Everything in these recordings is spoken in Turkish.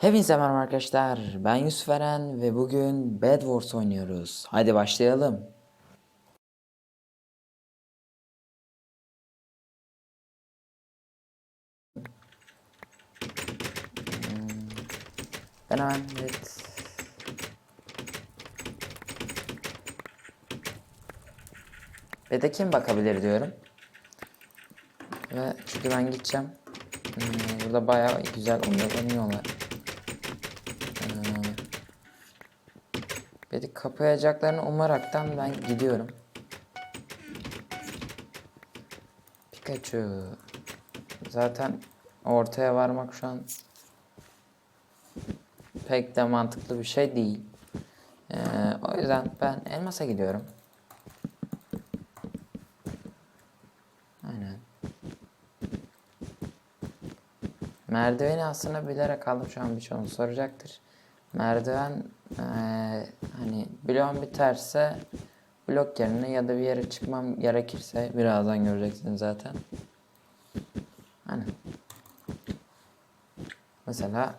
Hepinize merhaba arkadaşlar. Ben Yusuf Eren ve bugün Bed Wars oynuyoruz. Hadi başlayalım. Hmm, Ben evet. Bed'e kim bakabilir diyorum. Ve çünkü ben gideceğim. Hmm, burada bayağı güzel oynanıyorlar. Beni kapayacaklarını umaraktan ben gidiyorum. Pikachu. Zaten ortaya varmak şu an pek de mantıklı bir şey değil. Ee, o yüzden ben elmasa gidiyorum. Aynen. Merdiveni aslında bilerek aldım şu an birçoğunu soracaktır. Merdiven eee, hani bloğum biterse blok yerine ya da bir yere çıkmam gerekirse birazdan göreceksiniz zaten. Hani mesela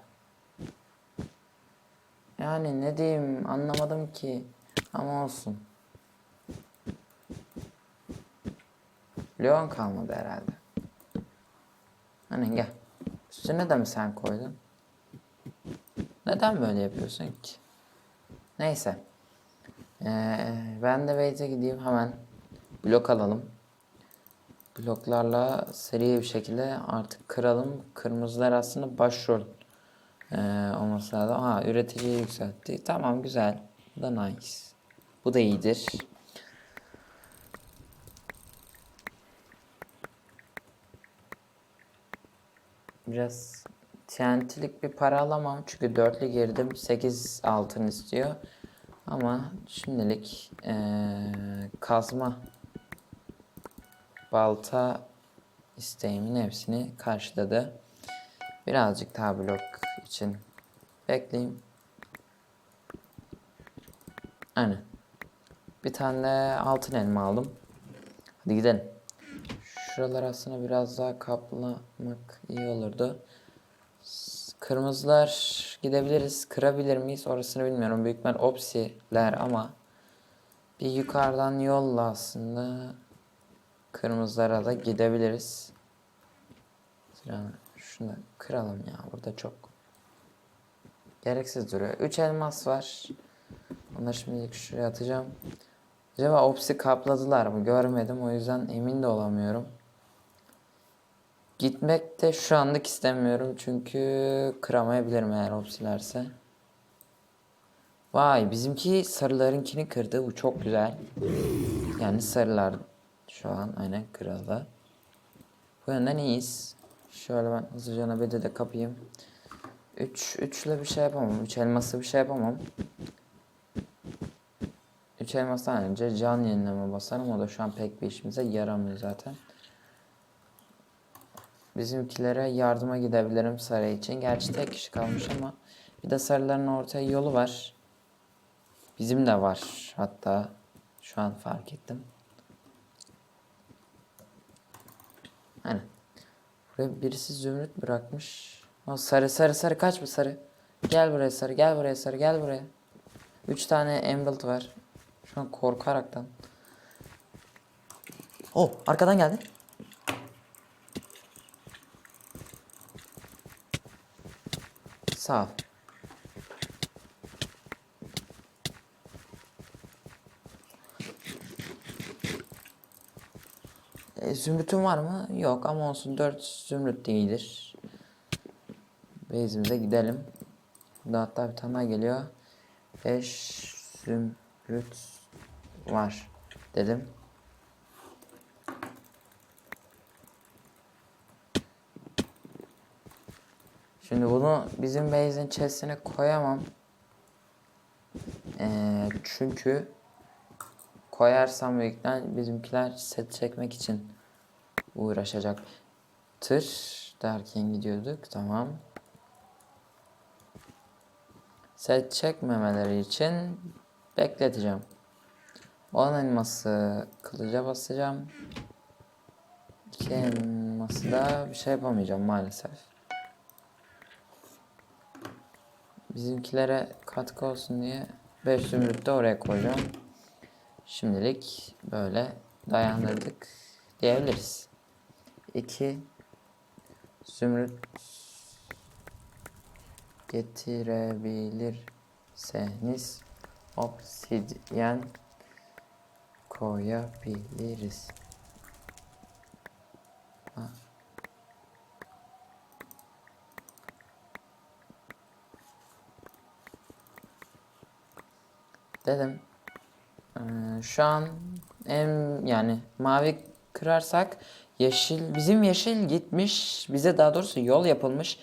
yani ne diyeyim anlamadım ki ama olsun. Leon kalmadı herhalde. Hani gel. Üstüne de mi sen koydun? Neden böyle yapıyorsun ki? Neyse. Ee, ben de base'e gideyim hemen. Blok alalım. Bloklarla seri bir şekilde artık kıralım. Kırmızılar aslında başrol ee, olması lazım. Ha üreticiyi yükseltti. Tamam güzel. Bu da nice. Bu da iyidir. Biraz TNT'lik bir para alamam çünkü dörtlü girdim 8 altın istiyor. Ama şimdilik eee, kazma balta isteğimin hepsini karşıladı. Birazcık daha blok için bekleyeyim. Aynen. Bir tane altın elma aldım. Hadi gidelim. Şuralar aslında biraz daha kaplamak iyi olurdu. Kırmızılar gidebiliriz. Kırabilir miyiz? Orasını bilmiyorum. Büyük ihtimal opsiler ama bir yukarıdan yolla aslında kırmızılara da gidebiliriz. Şunu kıralım ya. Burada çok gereksiz duruyor. 3 elmas var. Onları şimdilik şuraya atacağım. Acaba opsi kapladılar mı? Görmedim. O yüzden emin de olamıyorum. Gitmek de şu anlık istemiyorum. Çünkü kıramayabilirim eğer opsilerse. Vay bizimki sarılarınkini kırdı. Bu çok güzel. Yani sarılar şu an aynen kırıldı. Bu yönden iyiyiz. Şöyle ben hızlıca nabede de kapayım. 3 3 ile bir şey yapamam. 3 elması bir şey yapamam. 3 elmastan önce can yenileme basarım. O da şu an pek bir işimize yaramıyor zaten. Bizimkilere yardıma gidebilirim sarı için. Gerçi tek kişi kalmış ama bir de sarıların ortaya yolu var. Bizim de var hatta. Şu an fark ettim. Aynen. Buraya birisi zümrüt bırakmış. O sarı sarı sarı kaç mı sarı? Gel buraya sarı gel buraya sarı gel buraya. Üç tane emerald var. Şu an korkaraktan. Oh arkadan geldi. Sağ ol. E, var mı? Yok ama olsun 4 zümrüt de iyidir. Base'imize gidelim. Burada hatta bir tane geliyor. 5 zümrüt var dedim. Şimdi bunu bizim base'in chest'ine koyamam. Ee, çünkü koyarsam büyükten bizimkiler set çekmek için uğraşacaktır derken gidiyorduk. Tamam. Set çekmemeleri için bekleteceğim. 10 elması kılıca basacağım. 2 elması da bir şey yapamayacağım maalesef. Bizimkilere katkı olsun diye 5 zümrüt de oraya koyacağım. Şimdilik böyle dayandırdık diyebiliriz. 2 zümrüt getirebilirseniz obsidyen koyabiliriz. Dedim. Ee, şu an en yani mavi kırarsak yeşil bizim yeşil gitmiş. Bize daha doğrusu yol yapılmış.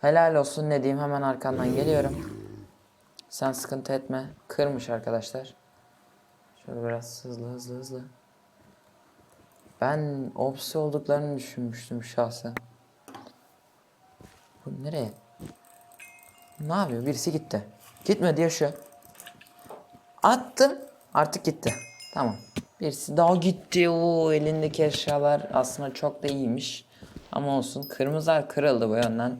Helal olsun ne diyeyim hemen arkandan geliyorum. Sen sıkıntı etme. Kırmış arkadaşlar. Şöyle biraz hızlı hızlı hızlı. Ben opsi olduklarını düşünmüştüm şahsen. Bu nereye? Ne yapıyor? Birisi gitti. Gitmedi yaşıyor. Attım. Artık gitti. Tamam. Birisi daha gitti. O elindeki eşyalar aslında çok da iyiymiş. Ama olsun. Kırmızılar kırıldı bu yönden.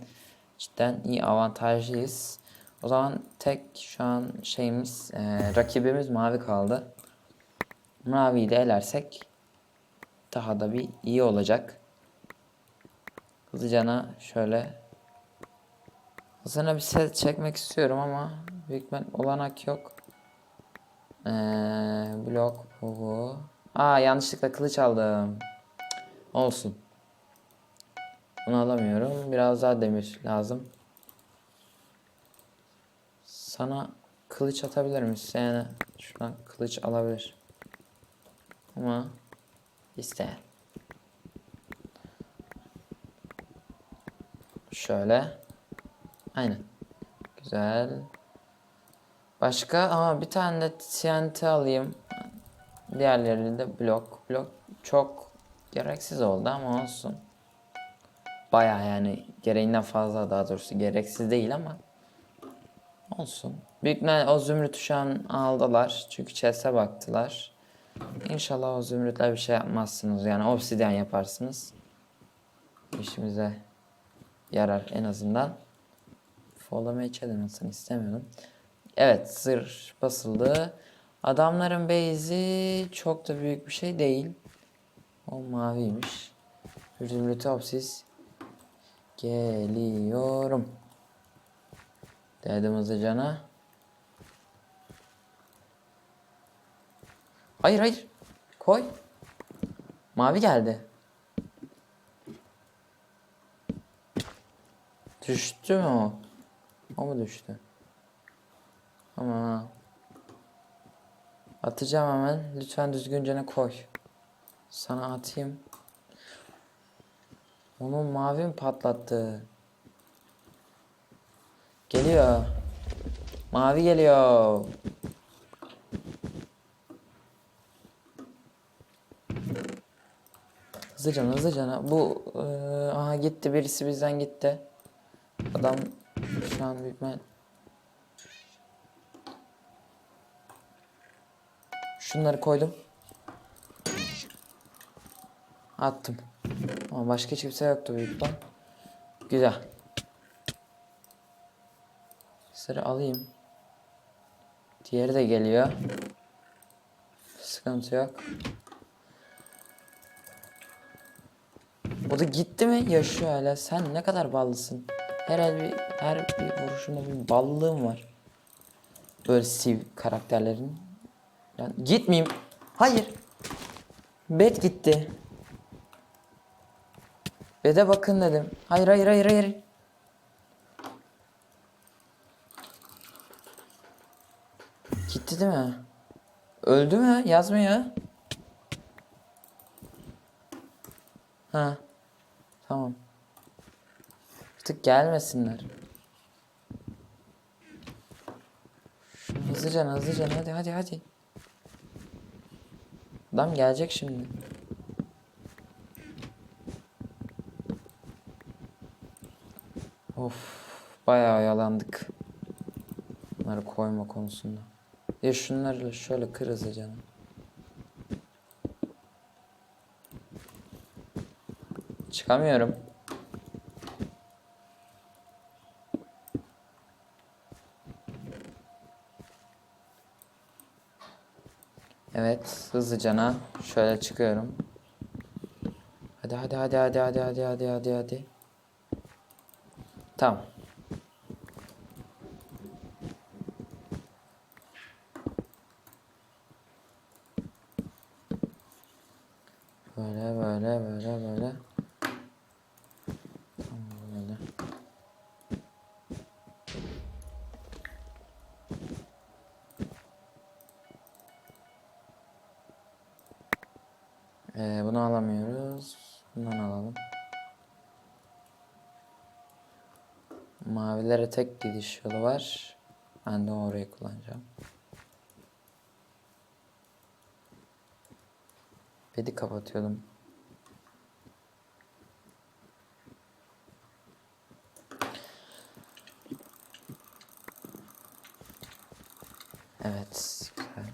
Cidden iyi avantajlıyız. O zaman tek şu an şeyimiz eee, rakibimiz mavi kaldı. Maviyi de elersek daha da bir iyi olacak. Hızlıcana şöyle Hızlıcana bir set çekmek istiyorum ama büyük olanak yok. Ee, blok bu. Aa yanlışlıkla kılıç aldım. Olsun. Bunu alamıyorum. Biraz daha demir lazım. Sana kılıç atabilir misin? Yani şuradan kılıç alabilir. Ama isteyen. Şöyle. Aynen. Güzel. Başka ama bir tane de TNT alayım. Diğerleri de blok. Blok çok gereksiz oldu ama olsun. Baya yani gereğinden fazla daha doğrusu gereksiz değil ama olsun. Büyük o zümrütü şu aldılar. Çünkü chest'e baktılar. İnşallah o zümrütle bir şey yapmazsınız. Yani obsidyen yaparsınız. İşimize yarar en azından. Follow match'e denesini istemiyordum. Evet zırh basıldı. Adamların base'i çok da büyük bir şey değil. O maviymiş. Zümrüt'e obsiz. Geliyorum. Dedim hızlıcana. Hayır hayır. Koy. Mavi geldi. Düştü mü o? O mu düştü? Ama atacağım hemen. Lütfen düzgünce ne koy. Sana atayım. Onun mavi mi patlattı? Geliyor. Mavi geliyor. Hızlıca hızlıca. Bu eee, aha gitti birisi bizden gitti. Adam şu an büyük Şunları koydum. Attım. Ama başka kimse yoktu büyük ihtimal. Güzel. Sıra alayım. Diğeri de geliyor. Sıkıntı yok. O da gitti mi? Yaşıyor hala. Sen ne kadar ballısın. Her el bir, her bir vuruşunda bir ballığım var. Böyle siv karakterlerin. Ben gitmeyeyim. Hayır. Bet gitti. Bede bakın dedim. Hayır hayır hayır hayır. Gitti değil mi? Öldü mü? Yazmıyor. Ha. Tamam. Artık gelmesinler. Hızlıca hızlıca hadi hadi hadi. Adam gelecek şimdi. Of bayağı yalandık. Bunları koyma konusunda. Ya şunları şöyle kır hızlıca. Çıkamıyorum. Evet hızlıcana şöyle çıkıyorum. Hadi hadi hadi hadi hadi hadi hadi hadi hadi. Tamam. Mavilere tek gidiş yolu var. Ben de orayı kullanacağım. Bedi kapatıyordum. Evet, güzel.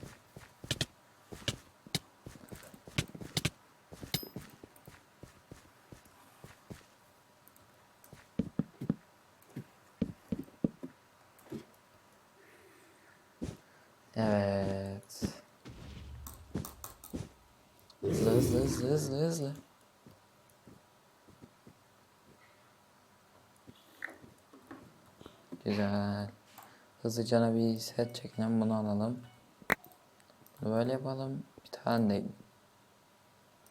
Evet. Hızlı hızlı hızlı hızlı hızlı. Güzel. Hızlıcana bir set çekelim bunu alalım. Böyle yapalım. Bir tane de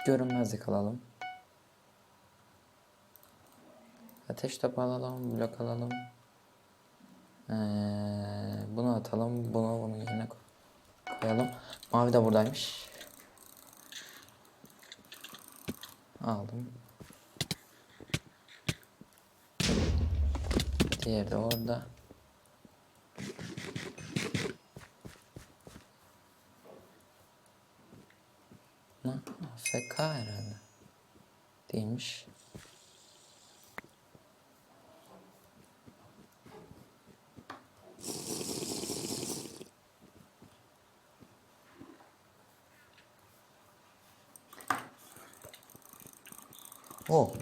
görünmezlik alalım. Ateş topu alalım, blok alalım. Ee, bunu atalım, bunu bunu yerine koy- koyalım. Mavi de buradaymış. Aldım. Diğeri de orada. Ne? FK herhalde. Değilmiş. Oh.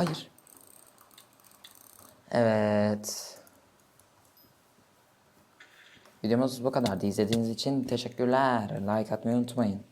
Hayır. Evet. Videomuz bu kadardı. İzlediğiniz için teşekkürler. Like atmayı unutmayın.